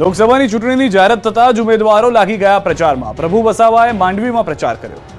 લોકસભાની ચૂંટણીની જાહેરાત થતાં જ ઉમેદવારો લાગી ગયા પ્રચારમાં. પ્રભુ વસાવાએ માંડવીમાં પ્રચાર કર્યો.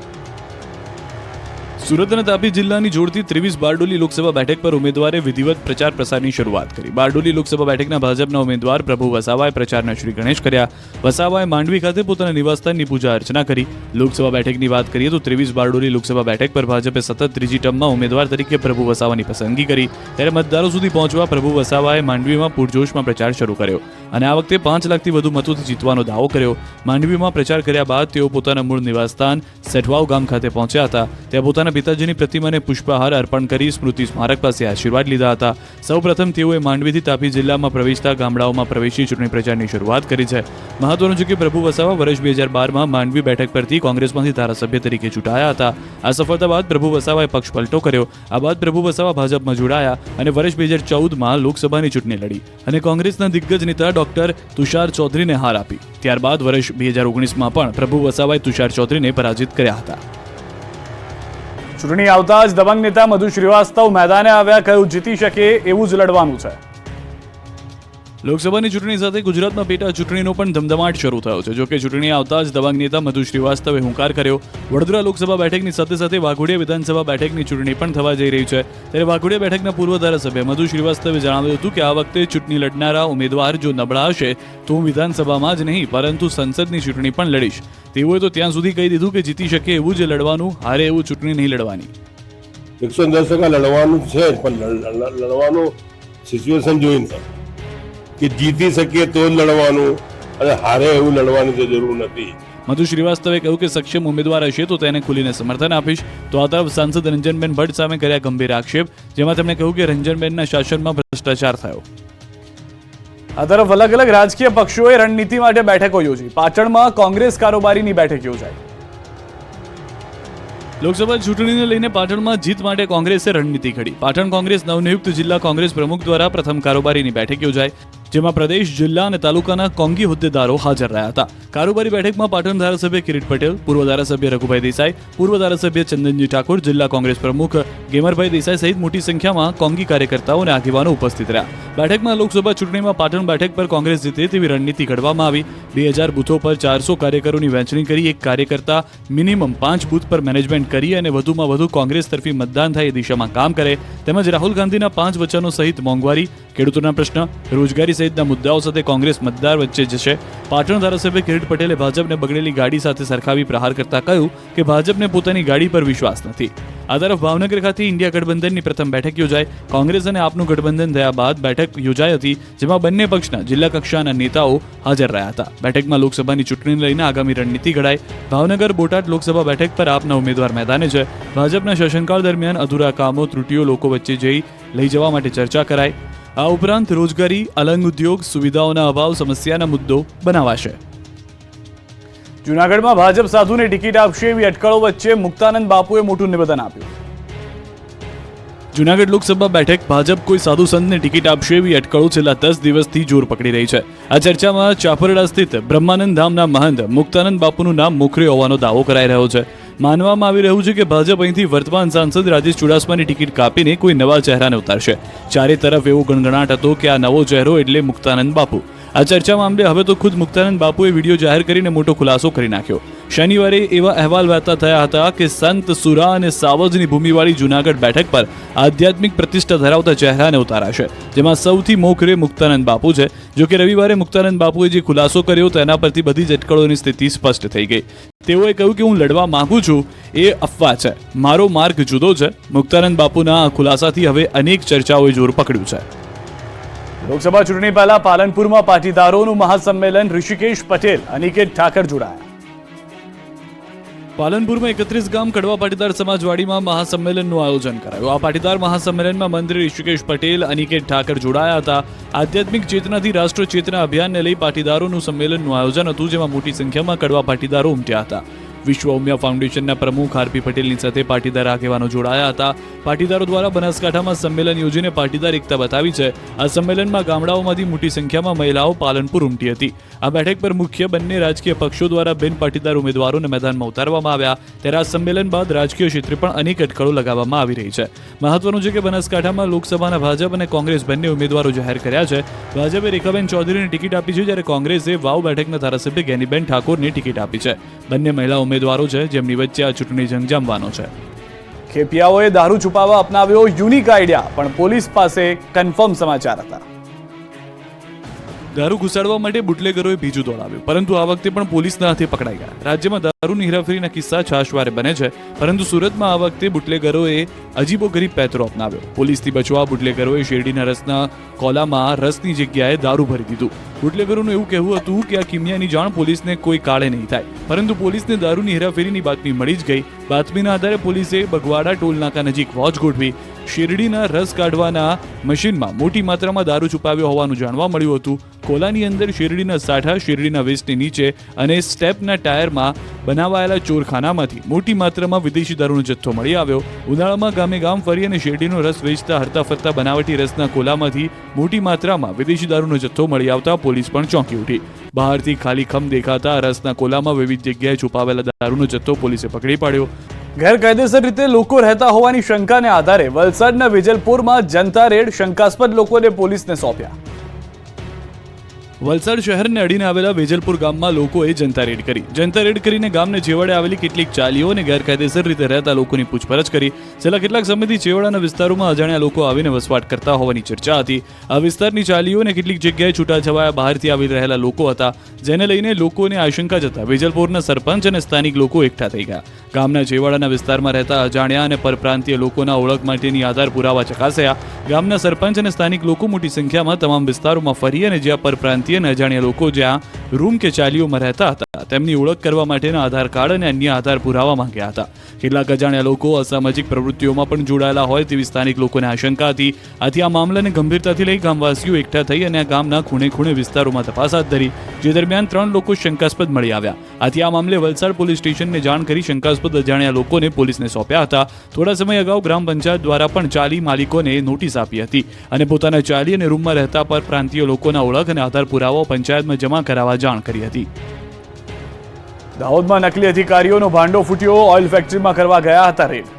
સુરત અને તાપી જિલ્લાની જોડતી ત્રેવીસ બારડોલી લોકસભા બેઠક પર ઉમેદવારે વિધિવત પ્રચાર પ્રસારની શરૂઆત કરી. બારડોલી લોકસભા બેઠકના ભાજપના ઉમેદવાર પ્રભુ વસાવાએ પ્રચારના શ્રી ગણેશ કર્યા. વસાવાએ માંડવી ખાતે પોતાના નિવાસસ્થાનની પૂજા અર્ચના કરી. લોકસભા બેઠકની વાત કરીએ તો ત્રેવીસ બારડોલી લોકસભા બેઠક પર ભાજપે સતત ત્રીજી ટર્મમાં ઉમેદવાર તરીકે પ્રભુ વસાવાની પસંદગી કરી. ત્યારે મતદારો સુધી પહોંચવા પ્રભુ વસાવાએ માંડવીમાં પૂરજોશમાં પ્રચાર શરૂ કર્યો અને આ વખતે પાંચ લાખથી વધુ મતોથી જીતવાનો દાવો કર્યો. માંડવીમાં પ્રચાર કર્યા બાદ તેઓ પોતાના મૂળ નિવાસસ્થાન સેઠવાવ ગામ ખાતે પહોંચ્યા હતા. ત્યાં પોતાના પિતાજીની પ્રતિમાને પુષ્પહાર અર્પણ કરી સ્મૃતિ સ્મારક પાસે આશીર્વાદ લીધા હતા. સૌપ્રથમ તેઓએ માંડવીથી તાપી જિલ્લામાં પ્રવેશતા ગામડાઓમાં પ્રવેશી ચૂંટણી પ્રચારની શરૂઆત કરી છે. મહત્વનું છે કે પ્રભુ વસાવા વર્ષ બે હજાર બારમાં માંડવી બેઠક પરથી કોંગ્રેસમાંથી ધારાસભ્ય તરીકે ચૂંટાયા હતા. આ સફળતા બાદ પ્રભુ વસાવાએ પક્ષ પલટો કર્યો. આ બાદ પ્રભુ વસાવા ભાજપમાં જોડાયા અને વર્ષ બે હજાર ચૌદમાં લોકસભાની ચૂંટણી લડી અને કોંગ્રેસના દિગ્ગજ નેતા ડોક્ટર તુષાર ચૌધરીને હાર આપી. ત્યારબાદ વર્ષ બે હજાર ઓગણીસમાં પણ પ્રભુ વસાવાએ તુષાર ચૌધરીને પરાજિત કર્યા હતા. ચૂંટણી આવતા જ દબંગ નેતા મધુ શ્રીવાસ્તવ મેદાને આવ્યા, કહ્યું, જીતી શકે એવું જ લડવાનું છે. લોકસભાની ચૂંટણી સાથે ગુજરાતમાં પેટા ચૂંટણીનો પણ ધમધમાટ શરૂ થયો છે. જોકે ચૂંટણી આવતા જ દબાંગ નેતા મધુ શ્રીવાસ્તવે હુંકાર કર્યો. વડોદરા લોકસભા બેઠકની સાથે સાથે વાઘોડિયા વિધાનસભા બેઠકની ચૂંટણી પણ થવા જઈ રહી છે. ત્યારે વાઘોડિયા બેઠકના પૂર્વ ધારાસભ્ય મધુ શ્રીવાસ્તવે જણાવ્યું હતું કે આ વખતે ચૂંટણી લડનારા ઉમેદવાર જો નબળા હશે તો હું વિધાનસભામાં જ નહીં, પરંતુ સંસદની ચૂંટણી પણ લડીશ. તેઓએ તો ત્યાં સુધી કહી દીધું કે જીતી શકે એવું જ લડવાનું, હારે એવું ચૂંટણી નહીં લડવાની. એકસો દસ ટકા લડવાનું છે, પણ લડ- લડ- લડવાનું સિચ્યુએશન જોઈને કે જીતી શકીએ તો જ લડવાનું અને હારે એવું લડવાની તો જરૂર નથી. મધુ શ્રીવાસ્તવે કહ્યું કે સક્ષમ ઉમેદવાર હશે તો તેને ખુલીને સમર્થન આપીશ. તો આ તરફ સાંસદ રંજનબેન ભટ્ટ સામે કર્યા ગંભીર આક્ષેપ જેમાં તેમણે કહ્યું કે રંજનબેનના શાસનમાં ભ્રષ્ટાચાર થયો. આ તરફ અલગ અલગ રાજકીય પક્ષોએ રણનીતિ માટે બેઠકો યોજી. પાટણમાં કોંગ્રેસ કારોબારીની બેઠક યોજાઈ. લોકસભા ચૂંટણીને લઈને પાટણમાં જીત માટે કોંગ્રેસે રણનીતિ ઘડી. પાટણ કોંગ્રેસ નવનિયુક્ત જિલ્લા કોંગ્રેસ પ્રમુખ દ્વારા પ્રથમ કારોબારીની બેઠક યોજાઈ. જેમાં પ્રદેશ, જિલ્લા અને તાલુકાના કોંગી હોદ્દેદારો હાજર રહ્યા હતા. કારોબારી બેઠકમાં પાટણ ધારાસભ્ય કિરીટ પટેલ, પૂર્વ ધારાસભ્ય રઘુભાઈ દેસાઈ, પૂર્વ ધારાસભ્ય ચંદનજી ઠાકોર, જિલ્લા કોંગ્રેસ પ્રમુખ ગેમરભાઈ દેસાઈ સહિત મોટી સંખ્યામાં કોંગી કાર્યકર્તાઓ અને આગેવાનો ઉપસ્થિત રહ્યા. બેઠકમાં લોકસભા ચૂંટણીમાં પાટણ બેઠક પર કોંગ્રેસ જીતે તેવી રણનીતિ ઘડવામાં આવી. બે હજાર બૂથો પર ચારસો કાર્યકરોની વહેંચણી કરી, એક કાર્યકર્તા મિનિમમ પાંચ બૂથ પર મેનેજમેન્ટ કરી અને વધુમાં વધુ કોંગ્રેસ તરફી મતદાન થાય એ દિશામાં કામ કરે. તેમજ રાહુલ ગાંધીના પાંચ વચનો સહિત મોંઘવારી, ખેડૂતોના પ્રશ્ન, રોજગારી સહિતના મુદ્દાઓ સાથે કોંગ્રેસ મતદાર વચ્ચે જશે. પાટણ ધારાસભ્ય કિરીટ પટેલે ભાજપને બગડેલી ગાડી સાથે સરખાવી પ્રહાર કરતા કહ્યું કે ભાજપને પોતાની ગાડી પર વિશ્વાસ નથી. આ તરફ ભાવનગર ખાતે ઇન્ડિયા ગઠબંધનની પ્રથમ બેઠક યોજાઈ. કોંગ્રેસ અને આપનું ગઠબંધન થયા બાદ બેઠક યોજાઈ હતી, જેમાં બંને પક્ષના જિલ્લા કક્ષાના નેતાઓ હાજર રહ્યા હતા. બેઠકમાં લોકસભાની ચૂંટણીને લઈને આગામી રણનીતિ ઘડાઈ. ભાવનગર બોટાદ લોકસભા બેઠક પર આપના ઉમેદવાર મેદાને છે. ભાજપના શાસનકાળ દરમિયાન અધૂરા કામો ત્રુટીઓ લોકો વચ્ચે જઈ લઈ જવા માટે ચર્ચા કરાઈ. આ ઉપરાંત રોજગારી, અલંગ ઉદ્યોગ, સુવિધાઓના અભાવ, સમસ્યાના મુદ્દો બનાવાશે. જૂનાગઢમાં ભાજપ સાધુને ટિકિટ આપશે એવી અટકળો વચ્ચે મુક્તાનંદ બાપુએ મોટું નિવેદન આપ્યું. જૂનાગઢ લોકસભા બેઠક ભાજપ કોઈ સાધુ સંતને ટિકિટ આપશે એવી અટકળો છેલ્લા દસ દિવસથી જોર પકડી રહી છે. આ ચર્ચામાં ચાપરડા સ્થિત બ્રહ્માનંદ ધામના મહંત મુક્તાનંદ બાપુનું નામ મોખરે હોવાનો દાવો કરાઈ રહ્યો છે. માનવામાં આવી રહ્યું છે કે ભાજપ અહીંથી વર્તમાન સાંસદ રાજેશ ચુડાસમાની ટિકિટ કાપીને કોઈ નવા ચહેરાને ઉતારશે. ચારે તરફ એવો ગણગણાટ હતો કે આ નવો ચહેરો એટલે મુક્તાનંદ બાપુ. આ ચર્ચા મામલે હવે તો ખુદ મુક્તાનંદ બાપુએ વીડિયો જાહેર કરીને મોટો ખુલાસો કરી નાખ્યો. શનિવારે એવા અહેવાલ વહેતા થયા હતા કે સંત સુરા અને સાવજની ભૂમિવાળી જૂનાગઢ બેઠક પર આધ્યાત્મિક પ્રતિષ્ઠા ધરાવતા ચહેરાને ઉતારાશે. જેમાં સૌથી મોખરે મુક્તાનંદ બાપુ છે. જો કે રવિવારે મુક્તાનંદ બાપુએ જે ખુલાસો કર્યો તેના પરથી બધી જ અટકળોની સ્થિતિ સ્પષ્ટ થઈ ગઈ. તેઓએ કહ્યું કે હું લડવા માંગુ છું, એ અફવા છે. મારો માર્ગ જુદો છે. મુક્તાનંદ બાપુના આ ખુલાસાથી હવે અનેક ચર્ચાઓએ જોર પકડ્યું છે. લોકસભા ચૂંટણી પહેલા પાલનપુરમાં પાટીદારોનું મહાસંમેલન ઋષિકેશ પટેલ, અનિકેત ઠાકર જોડાયા. પાલનપુરમાં એકત્રીસ ગામ કડવા પાટીદાર સમાજવાડીમાં મહાસંમેલનનું આયોજન કરાયું. આ પાટીદાર મહાસંમેલનમાં મંત્રી ઋષિકેશ પટેલ, અનિકેત ઠાકર જોડાયા હતા. આધ્યાત્મિક ચેતનાથી રાષ્ટ્ર ચેતના અભિયાનને લઈ પાટીદારોનું સંમેલનનું આયોજન હતું, જેમાં મોટી સંખ્યામાં કડવા પાટીદારો ઉમટ્યા હતા. વિશ્વ ઉમિયા ફાઉન્ડેશનના પ્રમુખ આરપી પટેલની સાથે પાટીદાર આગેવાનો જોડાયા હતા. પાટીદારો દ્વારા બનાસકાંઠામાં સંમેલન યોજીને પાટીદાર એકતા બતાવી છે. આ સંમેલનમાં ગામડાઓમાંથી મોટી સંખ્યામાં મહિલાઓ પાલનપુર ઉમટી હતી. આ બેઠક પર મુખ્ય બંને રાજકીય પક્ષો દ્વારા બિન પાટીદાર ઉમેદવારોને મેદાનમાં ઉતારવામાં આવ્યા. ત્યારે આ સંમેલન બાદ રાજકીય ક્ષેત્રે પણ અનેક અટકળો લગાવવામાં આવી રહી છે. મહત્વનું છે કે બનાસકાંઠામાં લોકસભાના ભાજપ અને કોંગ્રેસ બંને ઉમેદવારો જાહેર કર્યા છે. ભાજપે રેખાબેન ચૌધરીને ટિકિટ આપી છે જ્યારે કોંગ્રેસે વાવ બેઠકના ધારાસભ્ય જ્ઞાનીબેન ઠાકોરને ટિકિટ આપી છે. બંને મહિલા ઉમેદવારો છે, જેમની વચ્ચે આ ચૂંટણી જંગ જામવાનો છે. ખેપિયાઓએ દારૂ છુપાવવા અપનાવ્યો યુનિક આઈડિયા, પણ પોલીસ પાસે કન્ફર્મ સમાચાર હતા. દારૂ ઘુસાડવા માટે બુટલેગરોએ બીજું દોડાવ્યું. પરંતુ આ વખતે પણ પોલીસના હાથે પકડાઈ ગયા. રાજ્યમાં દારૂની હેરાફેરીના કિસ્સા છાશવારે બને છે, પરંતુ સુરતમાં આ વખતે બુટલેગરોએ અજીબો ગરીબ પેતરો અપનાવ્યો. પોલીસથી બચવા બુટલેગરોએ શેરડીના રસના કોલામાં રસની જગ્યાએ દારૂ ભરી દીધું. બુટલેગરોનું એવું કહેવું હતું કે આ કિમિયાની જાણ પોલીસને કોઈ કાળે નહીં થાય. પરંતુ પોલીસને દારૂની હેરાફેરીની બાતમી મળી જ ગઈ. બાતમીના આધારે પોલીસે બગવાડા ટોલ નાકા નજીક વોચ ગોઠવી શેરડીના રસ કાઢવાના મશીનમાં મોટી માત્રામાં દારૂ છુપાવ્યો હોવાનું જાણવા મળ્યું હતું. કોલાની અંદર શેરડીના સાઠા, શેરડીના વેસ્ટની નીચે અને સ્ટેપના ટાયરમાં બનાવાયેલા ચોરખાનામાંથી મોટી માત્રામાં વિદેશી દારૂનો જથ્થો મળી આવ્યો. ઉનાળામાં ગામે ગામ ફરી અને શેરડીનો રસ વેચતા હરતા ફરતા બનાવટી રસના ખોલામાંથી મોટી માત્રામાં વિદેશી દારૂનો જથ્થો મળી આવતા પોલીસ પણ ચોંકી ઉઠી. બહારથી ખાલી ખમ દેખાતા રસના કોલામાં વિવિધ જગ્યાએ છુપાવેલા દારૂનો જથ્થો પોલીસે પકડી પાડ્યો. ગેરકાયદેસર રીતે લોકો રહેતા હોવાની શંકાને આધારે વલસાડના વિજલપુરમાં જનતા રેડ શંકાસ્પદ લોકોને પોલીસને સોંપ્યા. વલસાડ શહેરને અડીને આવેલા વેજલપુર ગામમાં લોકોએ જનતા રેડ કરી. જનતા રેડ કરીને ગામને છેવાડે આવેલી કેટલીક ચાલીઓ અને ગેરકાયદેસર રીતે રહેતા લોકોની પૂછપરછ કરી. છેલ્લા કેટલાક સમયથી છેવાડાના વિસ્તારોમાં અજાણ્યા લોકો આવીને વસવાટ કરતા હોવાની ચર્ચા હતી. આ વિસ્તારની ચાલીઓ અને કેટલીક જગ્યાએ છૂટાછવાયા બહારથી આવી રહેલા લોકો હતા, જેને લઈને લોકોને આશંકા જતા વેજલપુરના સરપંચ અને સ્થાનિક લોકો એકઠા થઈ ગયા. ગામના છેવાડાના વિસ્તારમાં રહેતા અજાણ્યા અને પરપ્રાંતીય લોકોના ઓળખ માટેની આધાર પુરાવા ચકાસ્યા. ગામના સરપંચ અને સ્થાનિક લોકો મોટી સંખ્યામાં તમામ વિસ્તારોમાં ફરી અને જ્યાં પરપ્રાંતીય અને અજાણ્યા લોકો જ્યાં રૂમ કે ચાલીઓમાં રહેતા હતા. તેમની ઓળખ કરવા માટેના આધાર કાર્ડ અને અન્ય આધાર પુરાવા માંગ્યા હતા. કેટલાક અજાણ્યા લોકો અસામાજિક પ્રવૃત્તિઓમાં પણ જોડાયેલા હોય તેવી સ્થાનિક લોકોને આશંકા હતી આથી આ મામલાને ગંભીરતાથી લઈ ગામવાસીઓ એકઠા થઈ અને આ ગામના ખૂણે ખૂણે વિસ્તારોમાં તપાસ હાથ ધરી, જે દરમિયાન ત્રણ લોકો શંકાસ્પદ મળી આવ્યા. આથી આ મામલે વલસાડ પોલીસ સ્ટેશનને જાણ કરી શંકાસ્પદ અજાણ્યા લોકોને પોલીસને સોંપ્યા હતા. થોડા સમય અગાઉ ગ્રામ પંચાયત દ્વારા પણ ચાલી માલિકોને નોટિસ આપી હતી અને પોતાના ચાલી અને રૂમમાં રહેતા પર પ્રાંતીય લોકોના ઓળખ અને આધાર પુરાવાઓ પંચાયતમાં જમા કરાવવા જાણ કરી હતી. દાહોદમાં નકલી અધિકારીઓનો ભાંડો ફૂટ્યો ઓઇલ ફેક્ટરીમાં કરવા ગયા હતા રેડ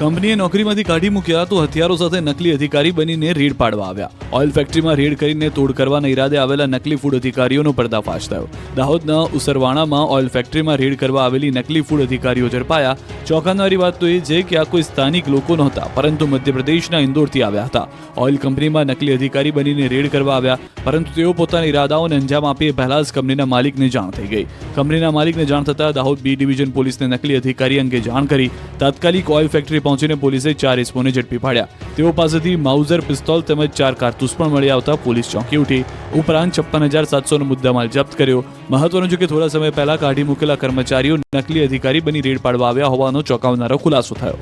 કંપનીએ નોકરીમાંથી કાઢી મૂક્યા તો હથિયારો સાથે નકલી અધિકારી બનીને રેડ પાડવા આવ્યા. ઓઇલ ફેક્ટરીમાં રેડ કરીને તોડ કરવાના ઈરાદે આવેલા નકલી ફૂડ અધિકારીઓનો પર્દાફાશ થયો. દાહોદના ઉસરવાણામાં ઓઇલ ફેક્ટરીમાં રેડ કરવા આવેલી નકલી ફૂડ અધિકારીઓ ઝડપાયા. ચોંકાવનારી વાત તો એ છે કે આ કોઈ સ્થાનિક લોકો નહોતા, પરંતુ મધ્યપ્રદેશના ઇન્દોરથી આવ્યા હતા. ઓઇલ કંપનીમાં નકલી અધિકારી બનીને રેડ કરવા આવ્યા, પરંતુ તેઓ પોતાના ઈરાદાઓને અંજામ આપી પહેલા જ કંપનીના માલિકને જાણ થઈ ગઈ. કંપનીના માલિકને જાણ થતાં દાહોદ બી ડિવિઝન પોલીસને નકલી અધિકારી અંગે જાણ કરી તાત્કાલિક ઓઇલ ફેક્ટરી પહોંચીને પોલીસે ચાર ઇસમોને ઝડપી પાડ્યા. તેઓ પાસેથી માઉઝર પિસ્તોલ તેમજ ચાર કારતૂસ પણ મળી આવતા પોલીસ ચોંકી ઉઠી. ઉપરાંત છપ્પન હજાર સાતસોનો મુદ્દામાલ જપ્ત કર્યો. મહત્વનું છે કે થોડા સમય પહેલા કાઢી મૂકેલા કર્મચારીઓ નકલી અધિકારી બની રેડ પાડવા આવ્યા હોવાનો ચોંકાવનારો ખુલાસો થયો.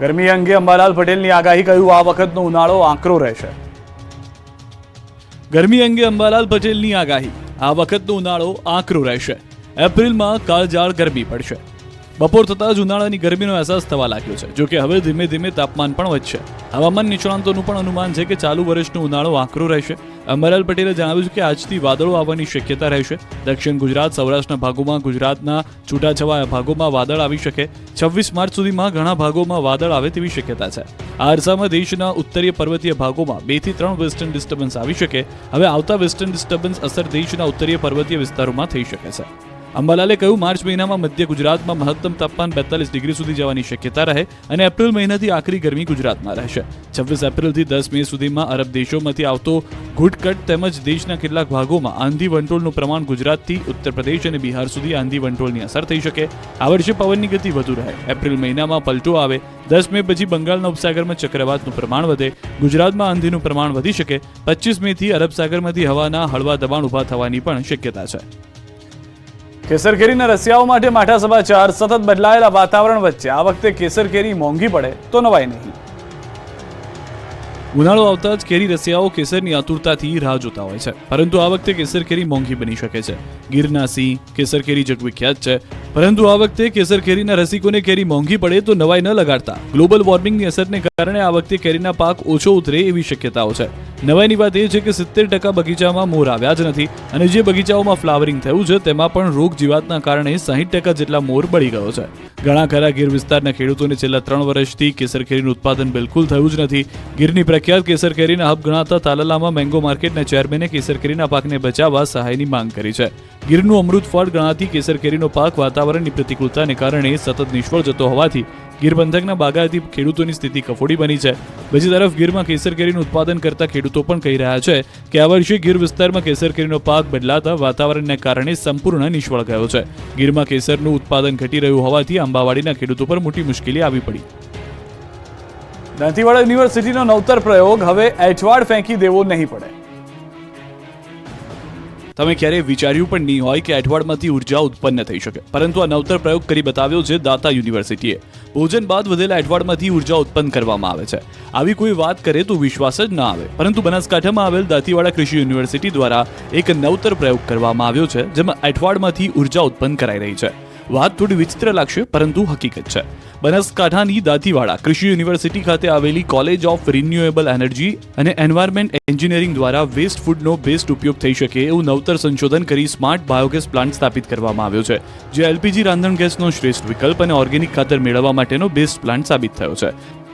ગરમી અંગે અંબાલાલ પટેલની આગાહી કહ્યું આ વખતનો ઉનાળો આકરો રહેશે. ગરમી અંગે અંબાલાલ પટેલની આગાહી આ વખતનો ઉનાળો આકરો રહેશે. એપ્રિલમાં કાળજાળ ગરમી પડશે. બપોર થતાં જ ઉનાળાની ગરમીનો અહેસાસ થવા લાગ્યો છે. જો કે હવે ધીમે ધીમે તાપમાન પણ વધશે. હવામાન નિષ્ણાંતોનું પણ અનુમાન છે કે ચાલુ વર્ષનો ઉનાળો આકરો રહેશે. અંબાલાલ પટેલે જણાવ્યું છે કે આજથી વાદળો આવવાની શક્યતા રહેશે. દક્ષિણ ગુજરાત, સૌરાષ્ટ્રના ભાગોમાં ગુજરાતના છૂટાછવાયા ભાગોમાં વાદળ આવી શકે. છવ્વીસ માર્ચ સુધીમાં ઘણા ભાગોમાં વાદળ આવે તેવી શક્યતા છે. આ અરસામાં દેશના ઉત્તરીય પર્વતીય ભાગોમાં બેથી ત્રણ વેસ્ટર્ન ડિસ્ટર્બન્સ આવી શકે. હવે આવતા વેસ્ટર્ન ડિસ્ટર્બન્સ અસર દેશના ઉત્તરીય પર્વતીય વિસ્તારોમાં થઈ શકે છે. અંબાલાલે કહ્યું, માર્ચ મહિનામાં મધ્ય ગુજરાતમાં મહત્તમ તાપમાન બેતાલીસ ડિગ્રી સુધી જવાની શક્યતા રહે અને એપ્રિલ મહિનાથી આખરી ગરમી ગુજરાતમાં રહેશે. છવ્વીસ એપ્રિલથી દસ મે સુધીમાં અરબ દેશોમાંથી આવતો ઘૂંટકટ તેમજ દેશના કેટલાક ભાગોમાં આંધી વંટોળનું પ્રમાણ ગુજરાતથી ઉત્તર પ્રદેશ અને બિહાર સુધી આંધી વંટોળની અસર થઈ શકે. આ વર્ષે પવનની ગતિ વધુ રહે. એપ્રિલ મહિનામાં પલટો આવે. દસ મે પછી બંગાળના ઉપસાગરમાં ચક્રવાતનું પ્રમાણ વધે. ગુજરાતમાં આંધીનું પ્રમાણ વધી શકે. પચીસ મેથી અરબ સાગરમાંથી હવાના હળવા દબાણ ઊભા થવાની પણ શક્યતા છે. કેસર કેરીના રસિયાઓ માટે માઠા સમાચાર સતત બદલાયેલા વાતાવરણ વચ્ચે આ વખતે કેસર કેરી મોંઘી પડે તો નવાઈ નહીં. ઉનાળો આવતા જ કેરી રસિયાઓ કેસરની આતુરતાથી રાહ જોતા હોય છે. પરંતુ આ વખતે કેસર કેરી મોંઘી બની શકે છે. ગીરના સિંહ કેસર કેરી જગવિખ્યાત છે. પરંતુ આ વખતે કેસર કેરીના રસિકોને કેરી મોંઘી પડે તો નવાઈ ન લગાડતા. ગ્લોબલ વોર્મિંગની અસરને કારણે આ વખતે કેરીના પાક ઓછો ઉતરે એવી શક્યતાઓ છે. નવાઈની વાત એ છે કે સિત્તેર ટકા બગીચામાં મોર આવ્યા જ નથી. અને જે બગીચાઓમાં ફ્લાવરિંગ થયું છે, તેમાં પણ રોગ જીવાતના કારણે સાહીઠ ટકા જેટલા મોર બળી ગયો છે. ઘણા ખરા ગીર વિસ્તારના ખેડૂતોને છેલ્લા ત્રણ વર્ષથી કેસર કેરીનું ઉત્પાદન બિલકુલ થયું જ નથી. ગીરની પ્રખ્યાત કેસર કેરીના હબ ગણાતા તાલાલામાં મેંગો માર્કેટના ચેરમેને કેસર કેરીના પાકને બચાવવા સહાયની માંગ કરી છે. ગીરનું અમૃત ફળ ગણાતી કેસર કેરીનો પાક વાતાવરણની પ્રતિકૂળતાને કારણે સતત નિષ્ફળ જતો હોવાથી ગીર પંથકના બાગાયતી ખેડૂતોની સ્થિતિ કફોડી બની છે. બીજી તરફ ગીરમાં કેસર કેરીનું ઉત્પાદન કરતા ખેડૂતો પણ કહી રહ્યા છે કે આ વર્ષે ગીર વિસ્તારમાં કેસર કેરીનો પાક બદલાતા વાતાવરણને કારણે સંપૂર્ણ નિષ્ફળ ગયો છે. ગીરમાં કેસરનું ઉત્પાદન ઘટી રહ્યું હોવાથી આંબાવાડીના ખેડૂતો પર મોટી મુશ્કેલી આવી પડી. દાંતીવાડા યુનિવર્સિટીનો નવતર પ્રયોગ, હવે એચવાડ ફેંકી દેવો નહીં પડે. તમે ક્યારેય વિચાર્યું પણ નહીં હોય કે અઠવાડમાંથી ઊર્જા ઉત્પન્ન થઈ શકે. પરંતુ આ નવતર પ્રયોગ કરી બતાવ્યો છે દાતા યુનિવર્સિટીએ. ભોજન બાદ વધેલા અઠવાડમાંથી ઊર્જા ઉત્પન્ન કરવામાં આવે છે. આવી કોઈ વાત કરે તો વિશ્વાસ જ ના આવે. પરંતુ બનાસકાંઠામાં આવેલ દાંતીવાડા કૃષિ યુનિવર્સિટી દ્વારા એક નવતર પ્રયોગ કરવામાં આવ્યો છે, જેમાં અઠવાડમાંથી ઊર્જા ઉત્પન્ન કરાઈ રહી છે. વાત થોડી વિચિત્ર લાગશે, પરંતુ હકીકત છે. બનાસકાંઠાની દાંતીવાડા કૃષિ યુનિવર્સિટી ખાતે આવેલી કોલેજ ઓફ રિન્યુએબલ એનર્જી અને એન્વાયરમેન્ટ એન્જિનિયરિંગ દ્વારા વેસ્ટ ફૂડનો બેસ્ટ ઉપયોગ થઈ શકે એવું નવતર સંશોધન કરી સ્માર્ટ બાયોગેસ પ્લાન્ટ સ્થાપિત કરવામાં આવ્યો છે, જે એલપીજી રાંધણ ગેસનો શ્રેષ્ઠ વિકલ્પ અને ઓર્ગેનિક ખાતર મેળવવા માટેનો બેસ્ટ પ્લાન્ટ સાબિત થયો છે.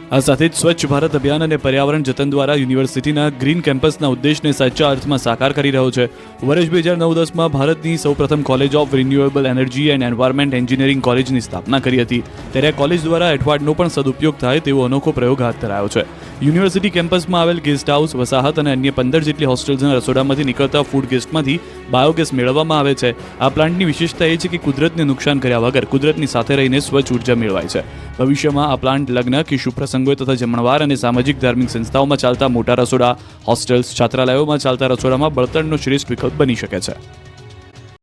આ સાથે જ સ્વચ્છ ભારત અભિયાન અને પર્યાવરણ જતન દ્વારા યુનિવર્સિટીના ગ્રીન કેમ્પસના ઉદ્દેશને સાચા અર્થમાં સાકાર કરી રહ્યો છે. વર્ષ બે હજાર નવ દસમાં ભારતની સૌપ્રથમ college of renewable energy and environment engineering કોલેજની સ્થાપના કરી હતી. ત્યારે કોલેજ દ્વારા એઠવાડનો પણ સદુપયોગ થાય તેવો અનોખો પ્રયોગ હાથ ધરાયો છે. યુનિવર્સિટી કેમ્પસમાં આવેલ ગેસ્ટ હાઉસ, વસાહત અને અન્ય પંદર જેટલી હોસ્ટેલ્સના રસોડામાંથી નીકળતા ફૂડ ગેસ્ટમાંથી બાયોગેસ મેળવવામાં આવે છે. આ પ્લાન્ટની વિશેષતા એ છે કે કુદરતને નુકસાન કર્યા વગર કુદરતની સાથે રહીને સ્વચ્છ ઊર્જા મેળવાય છે. ભવિષ્યમાં આ પ્લાન્ટ લગ્ન કે શુભ તથા જમણવાર અને સામાજિક ધાર્મિક સંસ્થાઓમાં ચાલતા મોટા રસોડા, હોસ્ટેલ્સ, છાત્રાલયોમાં ચાલતા રસોડામાં બળતણનો શ્રેષ્ઠ વિકલ્પ બની શકે છે.